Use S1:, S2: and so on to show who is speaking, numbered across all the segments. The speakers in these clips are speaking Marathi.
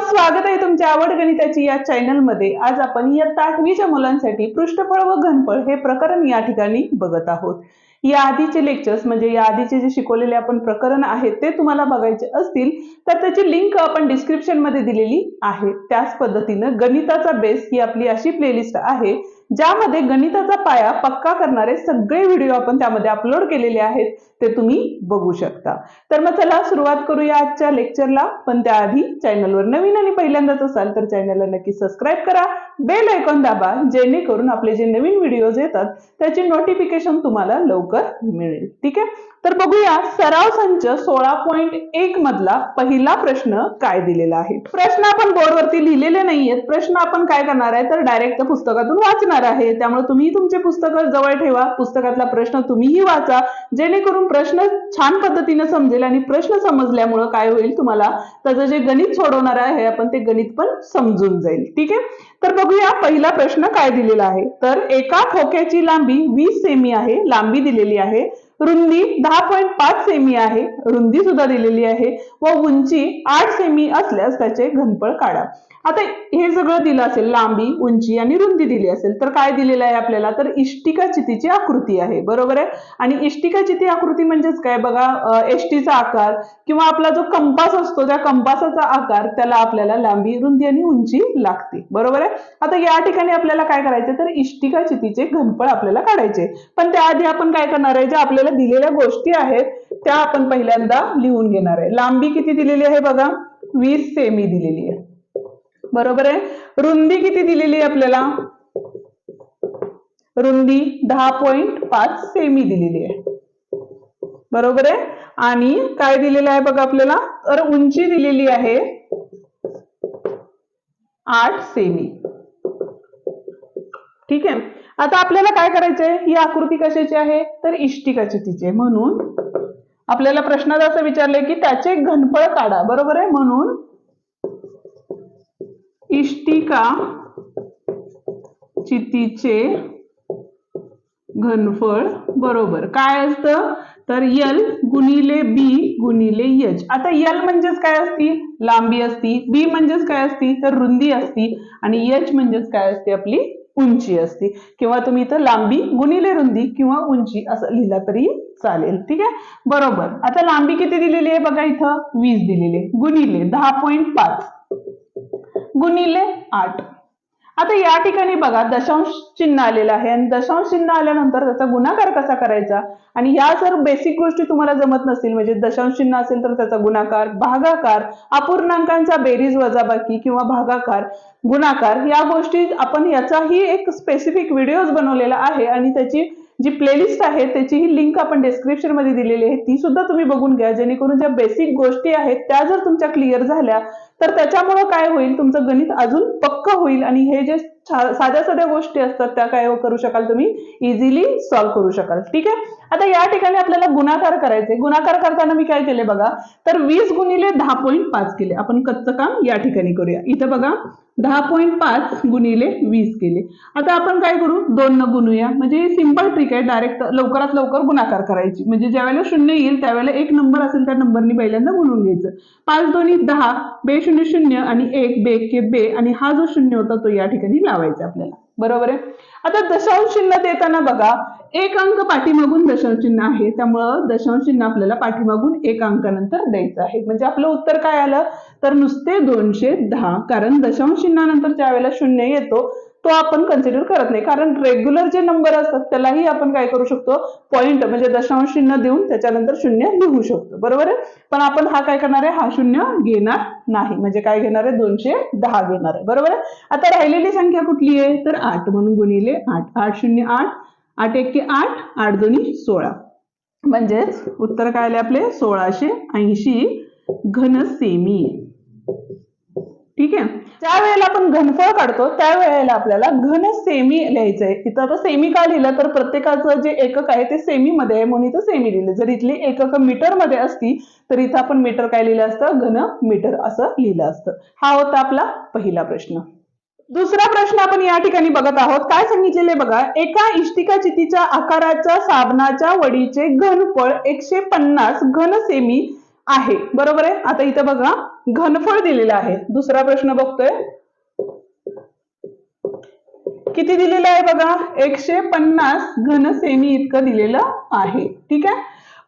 S1: स्वागत आहे तुमच्या आवड गणिताची या चॅनलमध्ये. आज आपण इयत्ता आठवीच्या मुलांसाठी पृष्ठफळ व घनफळ हे प्रकरण या ठिकाणी बघत आहोत. या आधीचे लेक्चर्स म्हणजे या आधीचे जे शिकवलेले आपण प्रकरण आहेत ते तुम्हाला बघायचे असतील तर त्याची लिंक आपण डिस्क्रिप्शनमध्ये दिलेली आहे. त्याच पद्धतीनं गणिताचा बेस ही आपली अशी प्लेलिस्ट आहे. ज्यामध्ये गणिताचा पाया पक्का करणारे सगळे व्हिडिओ आपण त्यामध्ये अपलोड केलेले आहेत ते तुम्ही बघू शकता. तर मग चला सुरुवात करूया आजच्या लेक्चरला पण त्याआधी चॅनलवर नवीन आणि पहिल्यांदाच असाल तर चॅनलला नक्की सबस्क्राईब करा. बेल आयकॉन दाबा जेणेकरून आपले जे नवीन व्हिडिओज येतात त्याचे नोटिफिकेशन तुम्हाला लवकर मिळेल. ठीक आहे? तर बघूया सराव संच सोळा पॉईंट एक मधला पहिला प्रश्न काय दिलेला आहे. प्रश्न आपण बोर्डवरती लिहिलेले नाहीयेत. प्रश्न आपण काय करणार आहे? तर डायरेक्ट पुस्तकातून वाचणार आहे. त्यामुळे तुम्ही तुमचे पुस्तक जवळ ठेवा. पुस्तकातला प्रश्न तुम्हीही वाचा. जेणेकरून प्रश्न छान पद्धतीने समजेल आणि प्रश्न समजल्यामुळं काय होईल तुम्हाला? त्याचं जे गणित सोडवणार आहे आपण ते गणित पण समजून जाईल. ठीक आहे? तर बघूया पहिला प्रश्न काय दिलेला आहे. तर एका ठोक्याची लांबी वीस सेमी आहे. लांबी दिलेली आहे. रुंदी दहा पॉईंट पाच सेमी आहे. रुंदी सुद्धा दिलेली आहे. व उंची आठ सेमी असल्यास त्याचे घनफळ काढा. आता हे सगळं दिलं असेल लांबी उंची आणि रुंदी दिली असेल तर काय दिलेलं आहे आपल्याला? तर इष्टिका चितीची आकृती आहे. बरोबर आहे? आणि इष्टिका चिती आकृती म्हणजेच काय? बघा एसटीचा आकार किंवा आपला जो कंपास असतो त्या कंपासाचा आकार त्याला आपल्याला लांबी रुंदी आणि उंची लागते. बरोबर आहे? आता या ठिकाणी आपल्याला काय करायचं तर इष्टिका चितीचे घनफळ आपल्याला काढायचे पण त्याआधी आपण काय करणार आहे? जे आपल्याला दिलेल्या गोष्टी आहेत त्या आपण पहिल्यांदा लिहून घेणार आहे. लांबी किती दिलेली आहे बघा? वीस सेमी दिलेली आहे. बरोबर आहे? रुंदी किती दिलेली आहे आपल्याला? रुंदी दहा पॉइंट पाच सेमी दिलेली आहे. बरोबर आहे? आणि काय दिलेलं आहे बघा आपल्याला? तर उंची दिलेली आहे आठ सेमी. ठीक आहे? आता आपल्याला काय करायचंय? ही आकृती कशाची आहे? तर इष्टिका चितीची आहे. म्हणून आपल्याला प्रश्नात असं विचारलंय की त्याचे घनफळ काढा. बरोबर आहे? म्हणून इष्टिका चितीचे घनफळ बरोबर. काय असतं? तर यल गुणिले बी गुणिले यच आता यल म्हणजेच काय असती? लांबी असती. बी म्हणजेच काय असती? तर रुंदी असती. आणि यच म्हणजेच काय असते आपली? उंची असती किंवा तुम्ही इथं लांबी गुणिले रुंदी किंवा उंची असं लिहिला तरी चालेल. ठीक आहे? बरोबर. आता लांबी किती दिलेली आहे बघा इथं? वीस दिलेली आहे. गुणिले दहा पॉईंट पाच. गुणिले आठ. आता या ठिकाणी बघा दशांश चिन्ह आलेलं आहे. आणि दशांश चिन्ह आल्यानंतर त्याचा गुणाकार कसा करायचा? आणि ह्या जर बेसिक गोष्टी तुम्हाला जमत नसतील म्हणजे दशांश चिन्ह असेल तर त्याचा गुणाकार भागाकार अपूर्णांकांचा बेरीज वजाबाकी किंवा भागाकार गुणाकार या गोष्टी आपण याचाही एक स्पेसिफिक व्हिडिओज बनवलेला आहे. आणि त्याची जी प्लेलिस्ट आहे त्याची ही लिंक आपण डिस्क्रिप्शनमध्ये दिलेली आहे ती सुद्धा तुम्ही बघून घ्या. जेणेकरून ज्या बेसिक गोष्टी आहेत त्या जर तुमच्या क्लिअर झाल्या तर त्याच्यामुळं काय होईल? तुमचं गणित अजून पक्क होईल आणि हे जे साध्या साध्या गोष्टी असतात त्या काय करू शकाल तुम्ही? इझिली सॉल्व्ह करू शकाल. ठीक आहे? आता या ठिकाणी आपल्याला गुणाकार करायचे. गुणाकार करताना मी काय केले बघा? तर वीस गुणिले दहा पॉईंट पाच केले. आपण कच्चं काम या ठिकाणी करूया. इथं बघा दहा पॉईंट पाच गुणिले वीस केले. आता आपण काय करू? दोन न गुणूया. म्हणजे सिंपल ट्रिक आहे. डायरेक्ट लवकरात लवकर गुणाकार करायची. म्हणजे ज्यावेळेला शून्य येईल त्यावेळेला एक नंबर असेल त्या नंबरनी पहिल्यांदा गुणून घ्यायचं. पाच दोन्ही दहा बे शून्य शून्य आणि एक बे के बे आणि हा जो शून्य होता तो या ठिकाणी लावायचे आपल्याला. बरोबर आहे? आता दशांश चिन्ह देताना बघा एक अंक पाठीमागून दशांश चिन्ह आहे. त्यामुळं दशांश चिन्ह आपल्याला पाठीमागून एक अंकानंतर द्यायचं आहे. म्हणजे आपलं उत्तर काय आलं? तर नुसते दोनशे दहा. कारण दशांश चिन्हानंतर ज्या वेळेला शून्य येतो. तो आपण कन्सिडर करत नाही. कारण रेग्युलर जे नंबर असतात त्यालाही आपण काय करू शकतो? पॉईंट म्हणजे दशांश चिन्ह देऊन त्याच्यानंतर शून्य लिहू शकतो. बरोबर आहे? पण आपण हा काय करणार आहे? हा शून्य घेणार नाही. म्हणजे काय घेणार आहे? दोनशे दहा घेणार आहे. बरोबर आहे? आता राहिलेली संख्या कुठली आहे? तर आठ म्हणून गुणिले आठ. आठ शून्य आठ. आठ एक आठ. आठ दोन्ही सोळा. म्हणजेच उत्तर काय आले आपले? सोळाशे ऐंशी घन सेमी ठीक आहे? ज्या वेळेला आपण घनफळ काढतो त्यावेळेला आपल्याला घन सेमी लिहायचं आहे. इथं आता सेमी का लिहिलं? तर प्रत्येकाचं जे एकक आहे ते सेमी मध्ये आहे. म्हणून इथं सेमी लिहिलं. जर इथली एकक मीटरमध्ये असती तर इथं आपण मीटर काय लिहिलं असतं? घन मीटर असं लिहिलं असतं. हा होता आपला पहिला प्रश्न. दुसरा प्रश्न आपण या ठिकाणी बघत आहोत. काय सांगितलेले बघा? एका इष्टिका चितीच्या आकाराच्या साबणाच्या वडीचे घनफळ एकशे पन्नास घन सेमी आहे. बरोबर आहे? आता इथं बघा. घनफळ दिलेलं आहे. दुसरा प्रश्न बघतोय. किती दिलेलं आहे बघा? एकशे पन्नास घन सेमी इतकं दिलेलं आहे. ठीक आहे?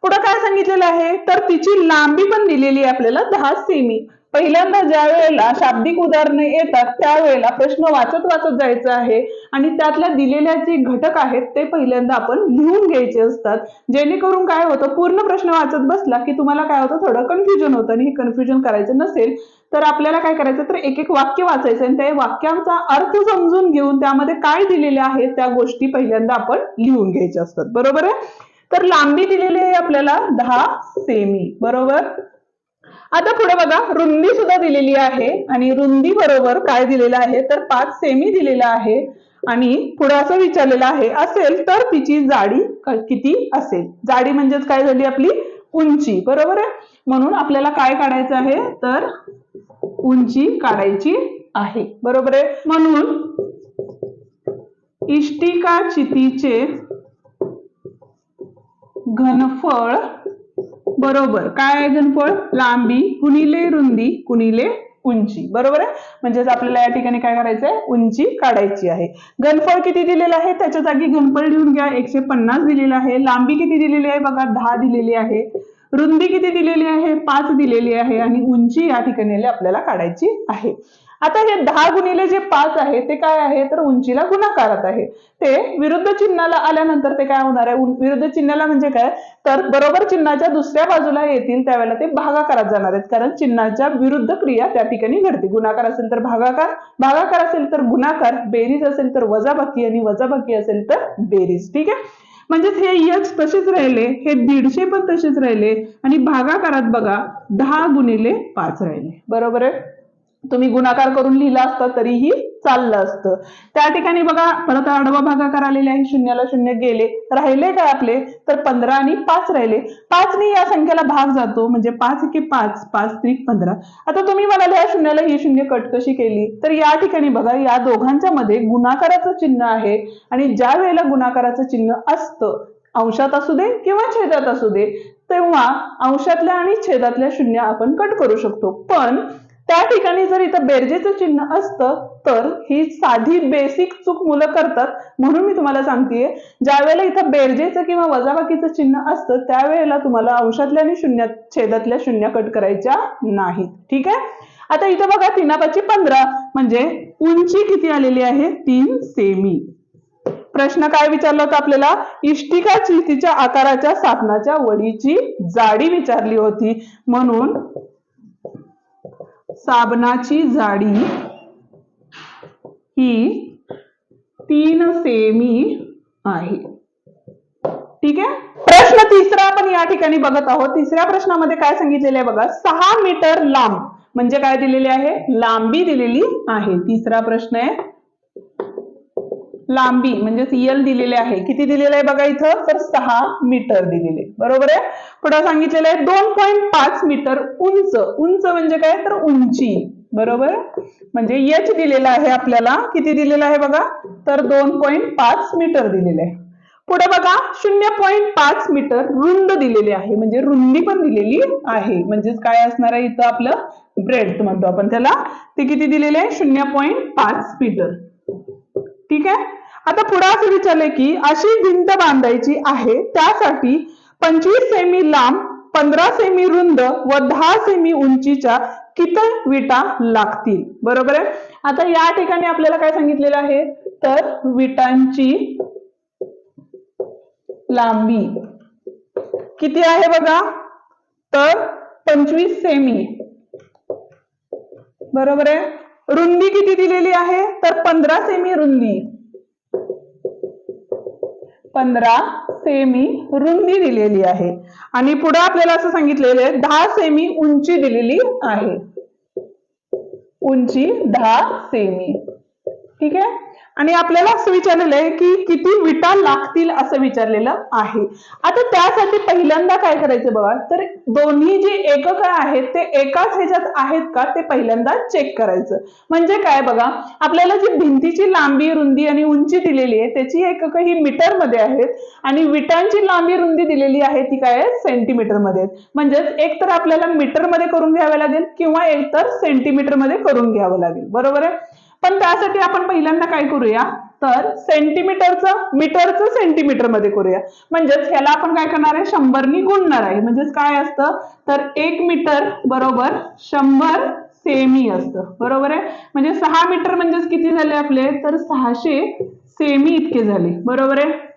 S1: पुढे काय सांगितलेलं आहे? तर तिची लांबी पण दिलेली आहे आपल्याला दहा सेमी. पहिल्यांदा ज्या वेळेला शाब्दिक उदाहरणे येतात त्यावेळेला प्रश्न वाचत वाचत जायचा आहे. आणि त्यातल्या दिलेल्या जे घटक आहेत ते पहिल्यांदा आपण लिहून घ्यायचे असतात. जेणेकरून काय होतं पूर्ण प्रश्न वाचत बसला की तुम्हाला काय होतं थोडं कन्फ्युजन होतं आणि हे कन्फ्युजन करायचं नसेल तर आपल्याला काय करायचं तर एक एक वाक्य वाचायचं आणि त्या वाक्यांचा अर्थ समजून घेऊन त्यामध्ये काय दिलेले आहे त्या गोष्टी पहिल्यांदा आपण लिहून घ्यायच्या असतात. बरोबर आहे? तर लांबी दिलेली आहे आपल्याला दहा सेमी. बरोबर? आता पुढे बघा रुंदी सुद्धा दिलेली आहे आणि रुंदी बरोबर काय दिलेलं आहे? तर पाच सेमी दिलेला आहे आणि पुढे असं विचारलेलं आहे असेल तर तिची जाडी किती असेल? जाडी म्हणजेच काय झाली आपली? उंची. बरोबर आहे? म्हणून आपल्याला काय काढायचं आहे? तर उंची काढायची आहे. बरोबर आहे? म्हणून इष्टिका चितीचे घनफळ बरोबर. काय आहे घनफळ? लांबी कुणीले रुंदी कुणीले उंची. बरोबर आहे? म्हणजेच आपल्याला या ठिकाणी काय करायचं आहे उंची काढायची आहे. घनफळ किती दिलेलं आहे? त्याच्या जागी घनफळ लिहून घ्या. एकशे पन्नास दिलेलं आहे. लांबी किती दिलेली आहे? बघा दहा दिलेली आहे. रुंदी किती दिलेली आहे? पाच दिलेली आहे. आणि उंची या ठिकाणी आपल्याला काढायची आहे. आता हे दहा गुणिले जे पाच आहे ते काय आहे? तर उंचीला गुणाकारात आहे. ते विरुद्ध चिन्हाला आल्यानंतर ते काय होणार आहे? विरुद्ध चिन्हाला म्हणजे काय? तर बरोबर चिन्हाच्या दुसऱ्या बाजूला येतील त्यावेळेला ते भागाकारात जाणार आहेत. कारण चिन्हाच्या विरुद्ध क्रिया त्या ठिकाणी घडते. गुणाकार असेल तर भागाकार भागाकार असेल तर गुणाकार बेरीज असेल तर वजाबाकी आणि वजाबाकी असेल तर बेरीज. ठीक आहे? म्हणजेच हे यच तसेच राहिले हे दीडशे पण तसेच राहिले आणि भागाकारात बघा दहा गुणिले पाच राहिले. बरोबर आहे? तुम्ही गुणाकार करून लिहिला असता तरीही चाललं असतं. त्या ठिकाणी बघा परत आडवा भागाकार आलेले आहे शून्याला शून्य गेले. राहिले काय आपले? तर पंधरा आणि पाच राहिले. पाचनी या संख्येला भाग जातो म्हणजे पाच की पाच पाच त्रिक पंधरा. आता तुम्ही म्हणाले या शून्याला ही शून्य कट कशी केली? तर या ठिकाणी बघा या दोघांच्या मध्ये गुणाकाराचं चिन्ह आहे. आणि ज्या वेळेला गुणाकाराचं चिन्ह असतं अंशात असू दे किंवा छेदात असू दे तेव्हा अंशातल्या आणि छेदातल्या शून्य आपण कट करू शकतो. पण त्या ठिकाणी जर इथं बेरजेचं चिन्ह असतं तर ही साधी बेसिक चूक मुलं करतात म्हणून मी तुम्हाला सांगतेय. ज्या वेळेला इथं बेरजेचं किंवा वजाबाकीचं चिन्ह असतं त्यावेळेला तुम्हाला अंशातल्या आणि शून्य छेदातल्या शून्य कट करायच्या नाहीत. ठीक आहे? आता इथं बघा तीनापाची पंधरा म्हणजे उंची किती आलेली आहे? तीन सेमी. प्रश्न काय विचारला होता आपल्याला? इष्टिकाची तिच्या आकाराच्या साधनाच्या वडीची जाडी विचारली होती. म्हणून साबणाची जाडी ही तीन सेमी आहे. ठीक आहे? प्रश्न तिसरा आपण या ठिकाणी बघत आहोत. तिसऱ्या प्रश्नामध्ये काय सांगितलेले आहे बघा सहा मीटर लांब. म्हणजे काय दिलेले आहे? लांबी दिलेली आहे. तिसरा प्रश्न आहे लांबी म्हणजे एल दिलेले आहे. किती दिलेलं आहे बघा इथं? तर सहा मीटर दिलेले. बरोबर आहे? पुढे सांगितलेलं आहे दोन पॉईंट पाच मीटर उंच. उंच म्हणजे काय? तर उंची. बरोबर म्हणजे एच दिलेला आहे आपल्याला. किती दिलेलं आहे बघा? तर दोन पॉईंट पाच मीटर दिलेले आहे. पुढे बघा शून्य पॉईंट पाच मीटर रुंद दिलेली आहे. म्हणजे रुंदी पण दिलेली आहे. म्हणजेच काय असणार आहे? इथं आपलं ब्रेड म्हणतो आपण त्याला. ते किती दिलेले आहे? शून्य पॉईंट पाच मीटर. ठीक आहे? आता पुढे असं विचारलंय की अशी भिंत बांधायची आहे त्यासाठी पंचवीस सेमी लांब पंधरा सेमी रुंद व दहा सेमी उंचीच्या किती विटा लागतील? बरोबर आहे? आता या ठिकाणी आपल्याला काय सांगितलेलं आहे? तर विटांची लांबी. किती आहे बघा? तर पंचवीस सेमी. बरोबर आहे? रुंदी किती दिलेली आहे? तर पंधरा सेमी रुंदी. पंधरा सेमी रुंदी दिलेली आहे. आणि पुढे आपल्याला असं सांगितलेलं आहे दहा सेमी उंची दिलेली आहे. उंची दहा सेमी ठीक आहे? आणि आपल्याला असं विचारलेलं आहे की किती विटा लागतील असं विचारलेलं आहे. आता त्यासाठी पहिल्यांदा काय करायचं बघा? तर दोन्ही जी एकक आहेत ते एकाच ह्याच्यात आहेत का? ते पहिल्यांदा चेक करायचं. म्हणजे काय बघा? आपल्याला जी भिंतीची लांबी रुंदी आणि उंची दिलेली आहे त्याची एकक ही मीटरमध्ये आहेत. आणि विटांची लांबी रुंदी दिलेली आहे ती काय आहे? सेंटीमीटरमध्ये म्हणजेच एक तर आपल्याला मीटरमध्ये करून घ्यावे लागेल किंवा एक तर सेंटीमीटरमध्ये करून घ्यावं लागेल. बरोबर आहे? पण त्यासाठी आपण पहिल्यांदा काय करूया? तर सेंटीमीटरचं मीटरचं सेंटीमीटरमध्ये करूया. म्हणजेच ह्याला आपण काय करणार आहे? शंभरनी गुणणार आहे. म्हणजेच काय असतं? तर एक मीटर बरोबर शंभर सेमी असतं. बरोबर आहे? म्हणजे सहा मीटर म्हणजेच किती झाले आपले? तर सहाशे सेमी इतके झाले. बरोबर आहे?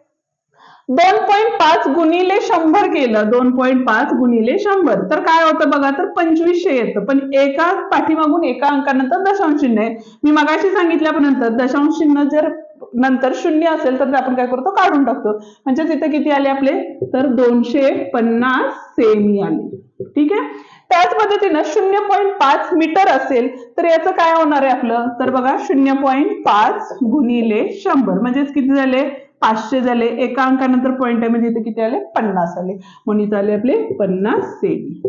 S1: दोन पॉईंट पाच गुणिले शंभर केलं. दोन पॉईंट पाच गुणिले शंभर. तर काय होतं बघा तर पंचवीसशे येतं. पण एका पाठीमागून एका अंकानंतर दशांश चिन्ह आहे. मी मगाशी सांगितल्यानंतर दशांश चिन्ह जर नंतर शून्य असेल तर आपण काय करतो? काढून टाकतो. म्हणजे तिथे किती आले आपले? तर दोनशे पन्नास सेमी आले. ठीक आहे? त्याच पद्धतीनं शून्य पॉईंट पाच मीटर असेल तर याचं काय होणार आहे आपलं? तर बघा शून्य पॉईंट पाच गुणिले शंभर. म्हणजेच किती झाले? पाचशे झाले. एका अंकानंतर पॉईंट आहे. म्हणजे इथे किती आले? पन्नास आले. म्हणून इथे आले आपले पन्नास सेमी.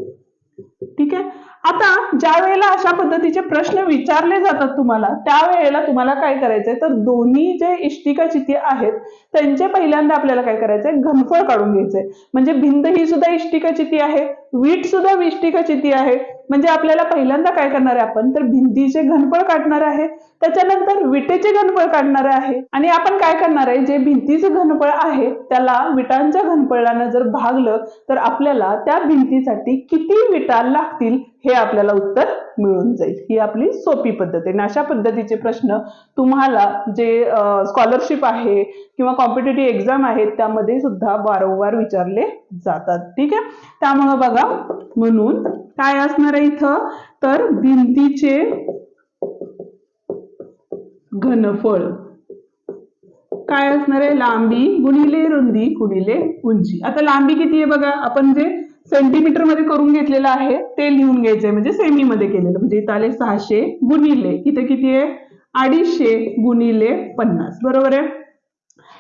S1: ठीक आहे? आता ज्या वेळेला अशा पद्धतीचे प्रश्न विचारले जातात तुम्हाला त्यावेळेला तुम्हाला काय करायचंय? तर दोन्ही जे इष्टिका चिती आहेत त्यांचे पहिल्यांदा आपल्याला काय करायचंय? घनफळ काढून घ्यायचंय. म्हणजे भिंत ही सुद्धा इष्टिका चिती आहे वीट सुद्धा इष्टिका चिती आहे. म्हणजे आपल्याला पहिल्यांदा काय करणार आहे आपण? तर भिंतीचे घनफळ काढणार आहे त्याच्यानंतर विटेचे घनफळ काढणार आहे. आणि आपण काय करणार आहे? जे भिंतीचं घनफळ आहे त्याला विटांच्या घनफळानं जर भागलं तर आपल्याला त्या भिंतीसाठी किती विटा लागतील हे आपल्याला उत्तर मिळून जाईल. ही आपली सोपी पद्धत आहे. आणि अशा पद्धतीचे प्रश्न तुम्हाला जे स्कॉलरशिप आहे किंवा कॉम्पिटेटिव्ह एक्झाम आहेत त्यामध्ये सुद्धा वारंवार विचारले जातात. ठीक आहे? त्यामुळं बघा म्हणून काय असणार आहे इथं? तर भिंतीचे घनफळ. काय असणार आहे? लांबी गुणिले रुंदी गुणिले उंची. आता लांबी किती आहे बघा? आपण जे सेंटीमीटरमध्ये करून घेतलेलं आहे ते लिहून घ्यायचंय म्हणजे सेमी मध्ये केलेलं. म्हणजे इथं आले सहाशे गुणिले इथे किती आहे? अडीचशे गुणिले पन्नास. बरोबर आहे?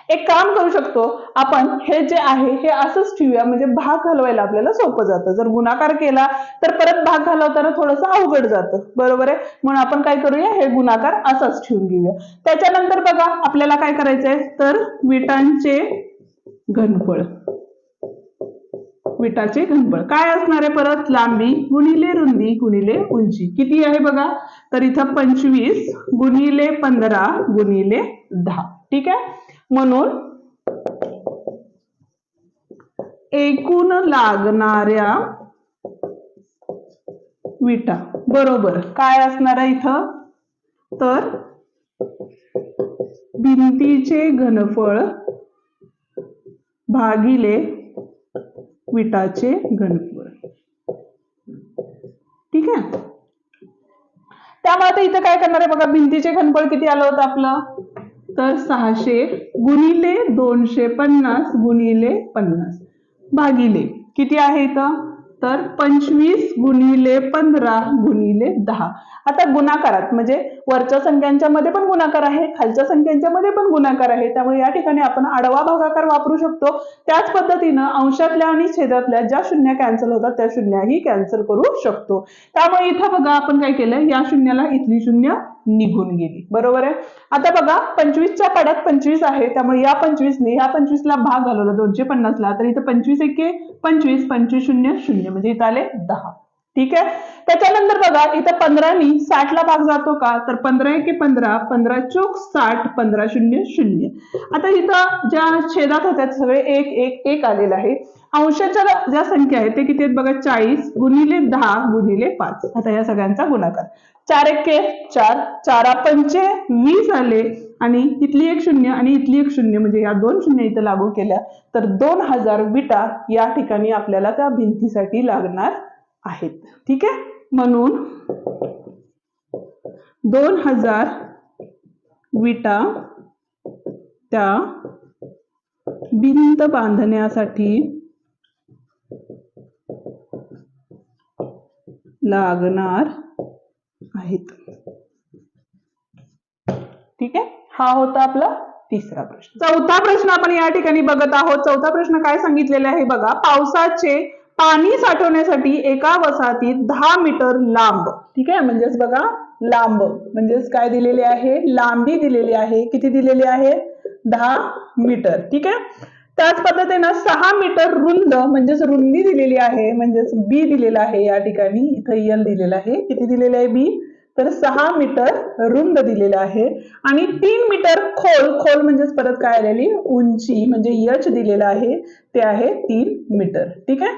S1: एक काम करू शकतो आपण हे जे आहे हे असंच ठेवूया म्हणजे भाग घालवायला आपल्याला सोपं जातं. जर गुणाकार केला तर परत भाग घालवताना थोडंसं अवघड जातं. बरोबर आहे? म्हणून आपण काय करूया हे गुणाकार असाच ठेवून घेऊया. त्याच्यानंतर बघा आपल्याला काय करायचंय? तर विटांचे घनफळ. विटाचे घनफळ. काय असणार आहे परत? लांबी गुणिले रुंदी गुणिले उंची. किती आहे बघा? तर इथं पंचवीस गुणिले पंधरा गुणिले दहा. ठीक आहे? म्हणून एकूण लागणाऱ्या विटा. बरोबर. काय असणार आहे इथं? तर भिंतीचे घनफळ भागिले विटाचे घनफळ ठीक आहे? त्यामुळे आता इथं काय करणार आहे बघा भिंतीचे घनफळ किती आलं होतं आपलं? तर सहाशे गुणिले दोनशे पन्नास गुणिले पन्नास. भागिले किती आहे इथं? तर पंचवीस गुणिले पंधरा गुणिले दहा. आता गुणाकारात म्हणजे वरच्या संख्यांच्या मध्ये पण गुणाकार आहे खालच्या संख्यांच्या मध्ये पण गुणाकार आहे. त्यामुळे या ठिकाणी आपण आडवा भागाकार वापरू शकतो. त्याच पद्धतीनं अंशातल्या आणि छेदातल्या ज्या शून्य कॅन्सल होतात त्या शून्याही कॅन्सल करू शकतो. त्यामुळे इथं बघा आपण काय केलं या शून्याला इथली शून्य निघून गेली. बरोबर आहे? आता बघा पंचवीसच्या पाड्यात पंचवीस आहे त्यामुळे या पंचवीसने या पंचवीसला भाग घालवला दोनशे पन्नासला. तर इथं पंचवीस एके पंचवीस पंचवीस शून्य शून्य. म्हणजे इथं आले दहा. ठीक आहे? त्याच्यानंतर बघा इथं पंधरानी साठला भाग जातो का? तर पंधरा एके पंधरा पंधरा चोक साठ पंधरा शून्य शून्य. आता इथं ज्या छेदात होत्या सगळे एक एक एक आलेलं आहे अंशाच्या ज्या संख्या आहेत ते किती आहेत बघा? चाळीस गुणिले दहा गुणिले पाच. आता या सगळ्यांचा गुणाकार. चार एके चार चारा पंचे वीस आले. आणि इथली एक शून्य आणि इथली एक शून्य म्हणजे या दोन शून्य इथं लागू केल्या तर दोन हजार विटा या ठिकाणी आपल्याला त्या भिंतीसाठी लागणार आहेत. ठीक आहे? म्हणून दोन हजार विटा त्या भिंत बांधण्यासाठी लागणार आहेत. ठीक आहे? हा होता आपला तिसरा प्रश्न. चौथा प्रश्न आपण या ठिकाणी बघत आहोत. चौथा प्रश्न काय सांगितलेला आहे बघा? पावसाचे पाणी साठवण्यासाठी एका वसाहतीत दहा मीटर लांब ठीक आहे? म्हणजेच बघा लांब. म्हणजेच काय दिलेले आहे? लांबी दिलेली आहे. किती दिलेली आहे? दहा मीटर ठीक आहे? त्याच पद्धतीनं सहा मीटर रुंद म्हणजेच रुंदी दिलेली आहे म्हणजेच बी दिलेला आहे या ठिकाणी. इथं यल दिलेलं आहे. किती दिलेलं आहे बी तर सहा मीटर रुंद दिलेलं आहे. आणि तीन मीटर खोल खोल म्हणजेच परत काय आलेली? उंची म्हणजे यच दिलेलं आहे. ते आहे तीन मीटर ठीक आहे?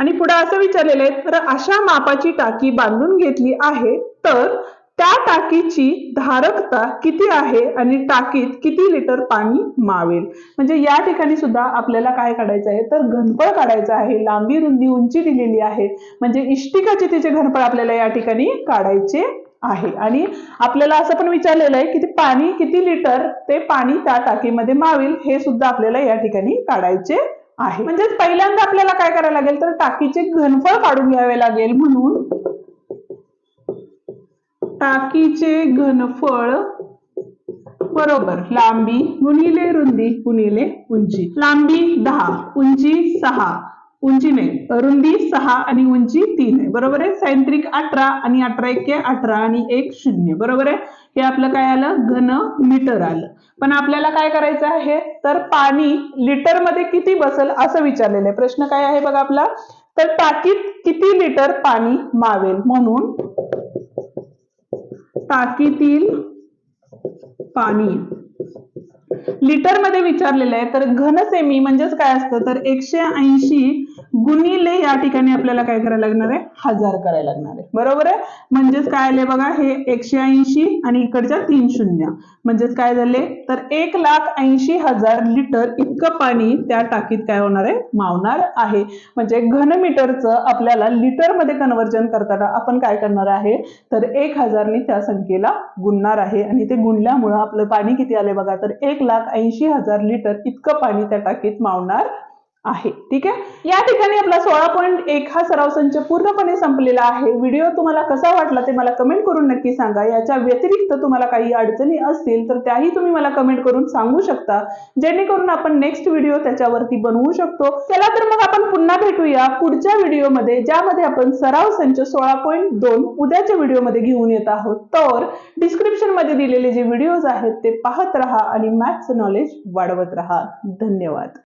S1: आणि पुढे असं विचारलेलं आहे तर अशा मापाची टाकी बांधून घेतली आहे तर त्या टाकीची धारकता किती आहे आणि टाकीत किती लिटर पाणी मावेल? म्हणजे या ठिकाणी सुद्धा आपल्याला काय काढायचं आहे? तर घनफळ काढायचं आहे लांबी रुंदी उंची दिलेली आहे. म्हणजे इष्टिकाचे तिचे घनफळ आपल्याला या ठिकाणी काढायचे आहे. आणि आपल्याला असं पण विचारलेलं आहे की ते पाणी किती लिटर ते पाणी त्या टाकीमध्ये मावेल हे सुद्धा आपल्याला या ठिकाणी काढायचे आहे. म्हणजेच पहिल्यांदा आपल्याला काय करायला लागेल? तर टाकीचे घनफळ काढून घ्यावे लागेल म्हणून. टाकीचे घनफळ बरोबर लांबी गुणिले रुंदी गुणिले उंची. लांबी दहा उंची सहा. उंची रुंदी सहा आणि उंची तीन आहे. बरोबर आहे? सायंत्रिक अठरा आणि अठरा एक अठरा आणि एक शून्य. बरोबर आहे? हे आपलं काय आलं? घन मीटर आलं. पण आपल्याला काय करायचं आहे? तर पाणी लिटरमध्ये किती बसल असं विचारलेलं आहे. प्रश्न काय आहे बघा आपला? तर टाकीत किती लिटर पाणी मावेल? म्हणून टाकीतील पाणी. लिटरमध्ये विचारलेलं आहे. तर घन सेमी म्हणजेच काय असतं? तर एकशे ऐंशी गुणिले या ठिकाणी आपल्याला काय करायला लागणार आहे? हजार करायला लागणार आहे. बरोबर आहे? म्हणजेच काय आले बघा हे एकशे ऐंशी आणि इकडच्या तीन शून्य. म्हणजेच काय झाले? तर एक लाख ऐंशी हजार लिटर इतकं पाणी त्या टाकीत काय होणार आहे? मावणार आहे. म्हणजे घनमीटरचं आपल्याला लिटरमध्ये कन्वर्जन करताना आपण काय करणार आहे? तर एक हजारने त्या संख्येला गुणणार आहे. आणि ते गुणल्यामुळं आपलं पाणी किती आले बघा तर एक लाख ऐंशी हजार लिटर इतकं पाणी त्या टाकीत मावणार आहे. ठीक आहे? या ठिकाणी आपला सोळा पॉईंट एक हा सराव संच पूर्णपणे संपलेला आहे. व्हिडिओ तुम्हाला कसा वाटला ते मला कमेंट करून नक्की सांगा. याच्या व्यतिरिक्त तुम्हाला काही अडचणी असतील तर त्याही तुम्ही मला कमेंट करून सांगू शकता. जेणेकरून आपण नेक्स्ट व्हिडिओ त्याच्यावरती बनवू शकतो. चला तर मग आपण पुन्हा भेटूया पुढच्या व्हिडिओमध्ये ज्यामध्ये आपण सराव संच सोळा पॉईंट दोन उद्याच्या व्हिडिओमध्ये घेऊन येत आहोत. तर डिस्क्रिप्शनमध्ये दिलेले जे व्हिडिओज आहेत ते पाहत राहा आणि मॅथ्स नॉलेज वाढवत राहा. धन्यवाद.